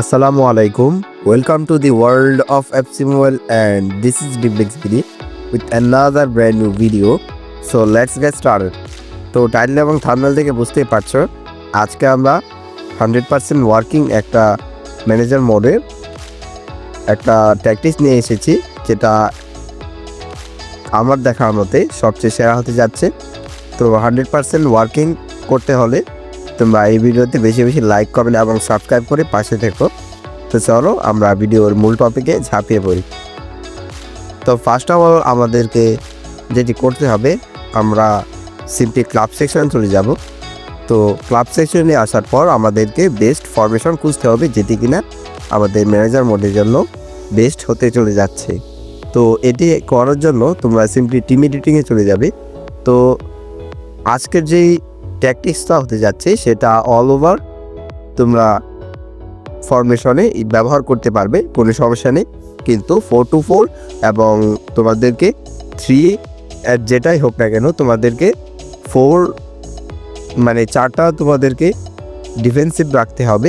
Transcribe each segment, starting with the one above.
Assalamu আলাইকুম welcome to the world of Mobile and this is Diblix Bidi with another brand new video. So, let's get started. তো title এবং thermal থেকে বুঝতেই পারছ, আজকে আমরা হান্ড্রেড পার্সেন্ট ওয়ার্কিং একটা ম্যানেজার মোডের একটা ট্যাকটিক্স নিয়ে এসেছি, যেটা আমার দেখার মতে সবচেয়ে সেরা হতে যাচ্ছে তো হান্ড্রেড পার্সেন্ট ওয়ার্কিং করতে হলে তোমরা এই ভিডিওতে বেশি বেশি লাইক কমেন্ট এবং সাবস্ক্রাইব করে পাশে থেকো। তো চলো আমরা ভিডিওর মূল টপিকে ঝাঁপিয়ে পড়ি। তো ফার্স্ট অফ অল আমাদেরকে যেটি করতে হবে, আমরা সিম্পলি ক্লাব সেকশন চলে যাব। তো ক্লাব সেকশনে আসার পর আমাদেরকে বেস্ট ফরমেশন খুঁজতে হবে, যেটি কিনা আমাদের ম্যানেজার মোডের জন্য বেস্ট হতে চলে যাচ্ছে। তো এটি করার জন্য তোমরা সিম্পলি টিম এডিটিংয়ে চলে যাবে। তো আজকের যেই ট্যাকটিক্সটা হতে যাচ্ছে, সেটা অল ওভার তোমরা ফরমেশনে ব্যবহার করতে পারবে, কোনো সমস্যা নেই। কিন্তু ফোর টু ফোর এবং তোমাদেরকে থ্রি যেটাই হোক না কেন, তোমাদেরকে ফোর মানে চারটা তোমাদেরকে ডিফেন্সিভ রাখতে হবে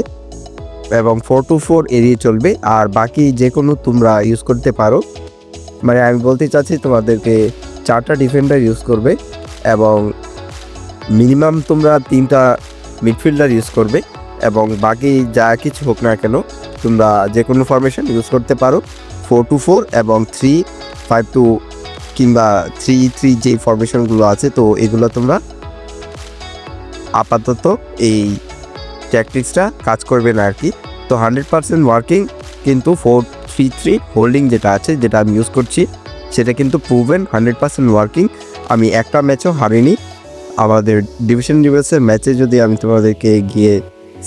এবং ফোর টু ফোর এড়িয়ে চলবে। আর বাকি যে কোনো তোমরা ইউজ করতে পারো। মানে আমি বলতে চাচ্ছি, তোমাদেরকে চারটা ডিফেন্ডার ইউজ করবে এবং মিনিমাম তোমরা তিনটা মিডফিল্ডার ইউজ করবে এবং বাকি যা কিছু হোক না কেন, তোমরা যে কোনো ফরমেশন ইউজ করতে পারো। ফোর টু ফোর এবং থ্রি ফাইভ টু কিংবা থ্রি থ্রি যে ফরমেশনগুলো আছে, তো এগুলো তোমরা আপাতত এই ট্যাকটিক্সটা কাজ করবে না আর কি। তো হান্ড্রেড পার্সেন্ট ওয়ার্কিং কিন্তু ফোর থ্রি থ্রি হোল্ডিং যেটা আছে, যেটা আমি ইউজ করছি, সেটা কিন্তু প্রুভেন হান্ড্রেড পার্সেন্ট ওয়ার্কিং আমি একটা ম্যাচও হারিনি। আমাদের ডিভিশন ডিভিশনের ম্যাচে যদি আমি তোমাদেরকে গিয়ে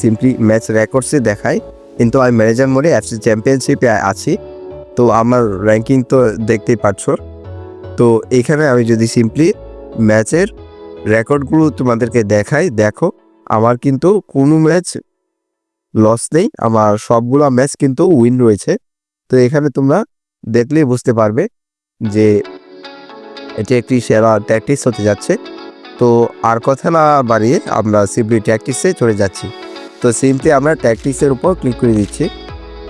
সিম্পলি ম্যাচ রেকর্ডসে দেখাই, কিন্তু আমি ম্যানেজার মোডে এফসি চ্যাম্পিয়নশিপে আছি, তো আমার র্যাঙ্কিং তো দেখতেই পাচ্ছ তো এখানে আমি যদি সিম্পলি ম্যাচের রেকর্ডগুলো তোমাদেরকে দেখাই, দেখো, আমার কিন্তু কোনো ম্যাচ লস নেই, আমার সবগুলো ম্যাচ কিন্তু উইন রয়েছে। তো এখানে তোমরা দেখলেই বুঝতে পারবে যে এটি একটি সেরা ট্যাকটিক্স হতে যাচ্ছে। তো আর কথা না বাড়িয়ে আমরা সিম্পলি ট্যাকটিক্সে চলে যাচ্ছি। তো সিম্পলি আমরা ট্যাকটিক্সের উপর ক্লিক করে দিচ্ছি।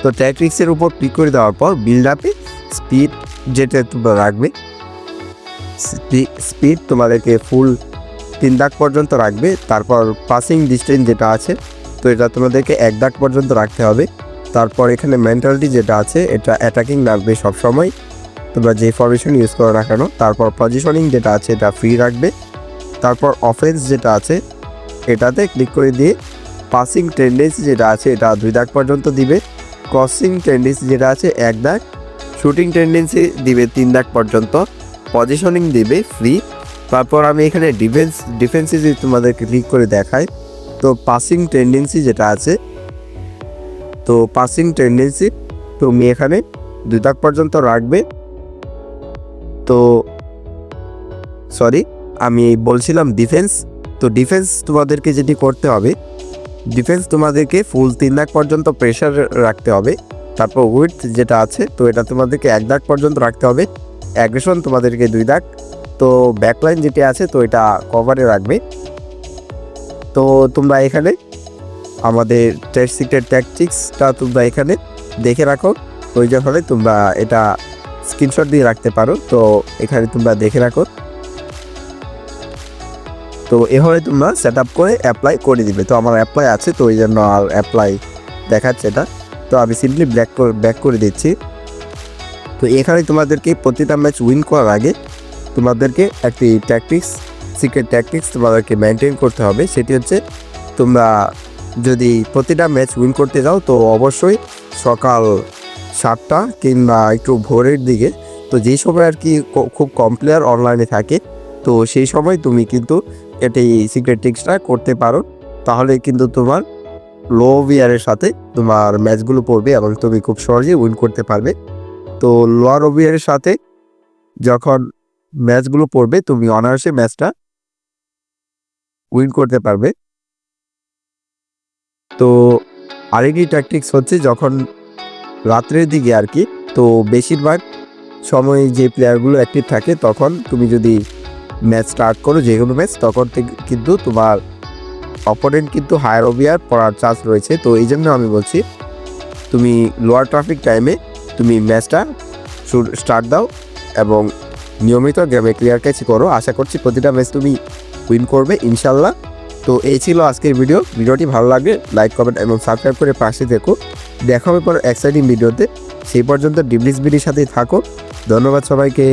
তো ট্যাকটিক্সের উপর ক্লিক করে দেওয়ার পর বিল্ড আপে স্পিড যেটা তোমরা রাখবে স্পিড তোমাদেরকে ফুল তিন দাগ পর্যন্ত রাখবে। তারপর পাসিং ডিস্টেন্স যেটা আছে, তো এটা তোমাদেরকে এক দাগ পর্যন্ত রাখতে হবে। তারপর এখানে মেন্টালিটি যেটা আছে, এটা অ্যাটাকিং রাখবে সবসময়। তোমরা যে ফরমেশন ইউজ করো না কেন, তারপর পজিশনিং যেটা আছে, এটা ফ্রি রাখবে। তারপর অফেন্স যেটা আছে, এটাতে ক্লিক করে দিয়ে পাসিং টেন্ডেন্সি যেটা আছে, এটা দুই দাগ পর্যন্ত দিবে। ক্রসিং টেন্ডেন্সি যেটা আছে, এক দাগ। শুটিং টেন্ডেন্সি দিবে তিন দাগ পর্যন্ত। পজিশনিং দিবে ফ্রি তারপর আমি এখানে ডিফেন্স ডিফেন্সে যদি তোমাদেরকে ক্লিক করে দেখাই, তো পাসিং টেন্ডেন্সি যেটা আছে, তো পাসিং টেন্ডেন্সি তুমি এখানে দুই দাগ পর্যন্ত রাখবে। তো সরি আমি বলছিলাম ডিফেন্স তো ডিফেন্স তোমাদেরকে যেটি করতে হবে ডিফেন্স তোমাদেরকে ফুল তিন দাগ পর্যন্ত প্রেশার রাখতে হবে, তারপর উইথ যেটা আছে, তো এটা তোমাদেরকে এক দাগ পর্যন্ত রাখতে হবে অ্যাগ্রেশন তোমাদেরকে দুই দাগ তো ব্যাকলাইন যেটি আছে, তো এটা কভারে রাখবে। তো তোমরা এখানে আমাদের টেস্ট সিক্রেট ট্যাকটিক্সটা তোমরা এখানে দেখে রাখো, ওই যখনই তোমরা এটা স্ক্রিনশট দিয়ে রাখতে পারো, তো এখানে তোমরা দেখে রাখো। তো এভাবে তোমরা সেট আপ করে অ্যাপ্লাই করে দিবে। তো আমার অ্যাপ্লাই আছে, তো ওই জন্য আর অ্যাপ্লাই দেখাচ্ছে এটা তো আমি সিম্পলি ব্যাক ব্যাক করে দিচ্ছি। তো এখানে তোমাদেরকে প্রতিটা ম্যাচ উইন করার আগে তোমাদেরকে একটি ট্যাকটিক্স সিক্রেট ট্যাকটিক্স তোমাদেরকে মেনটেন করতে হবে। সেটি হচ্ছে তোমরা যদি প্রতিটা ম্যাচ উইন করতে যাও, তো অবশ্যই সকাল সাতটা কিংবা একটু ভোরের দিকে, তো যেই সময় আর কি খুব কম প্লেয়ার অনলাইনে থাকে, তো সেই সময় তুমি কিন্তু এটি সিক্রেট টিক্সটা করতে পারো। তাহলে কিন্তু তোমার লো ওভিয়ারের সাথে তোমার ম্যাচগুলো পড়বে এবং তুমি খুব সহজে উইন করতে পারবে। তো লোয়ার ওভিয়ারের সাথে যখন ম্যাচগুলো পড়বে, তুমি অনার্সে ম্যাচটা উইন করতে পারবে। তো আরেকটি ট্যাকটিক্স হচ্ছে যখন রাত্রের দিকে আর কি, তো বেশিরভাগ সময় যে প্লেয়ারগুলো অ্যাক্টিভ থাকে, তখন তুমি যদি ম্যাচ স্টার্ট করো, যে কোনো ম্যাচ তখন কিন্তু তোমার অপোনেন্ট কিন্তু হায়ার ওভিয়ার পড়ার চান্স রয়েছে। তো এই জন্য আমি বলছি, তুমি লোয়ার ট্রাফিক টাইমে তুমি ম্যাচটা স্টার্ট দাও এবং নিয়মিত গেমে ক্লিয়ার ক্যাচ করো। আশা করছি প্রতিটা ম্যাচ তুমি উইন করবে ইনশাল্লাহ তো এই ছিল আজকের ভিডিও ভিডিওটি ভালো লাগলে লাইক কমেন্ট এবং সাবস্ক্রাইব করে পাশে দেখো দেখা হবে পর এক্সাইটিং ভিডিওতে সেই পর্যন্ত ডিবলিস বিডির সাথেই থাকো। ধন্যবাদ সবাইকে।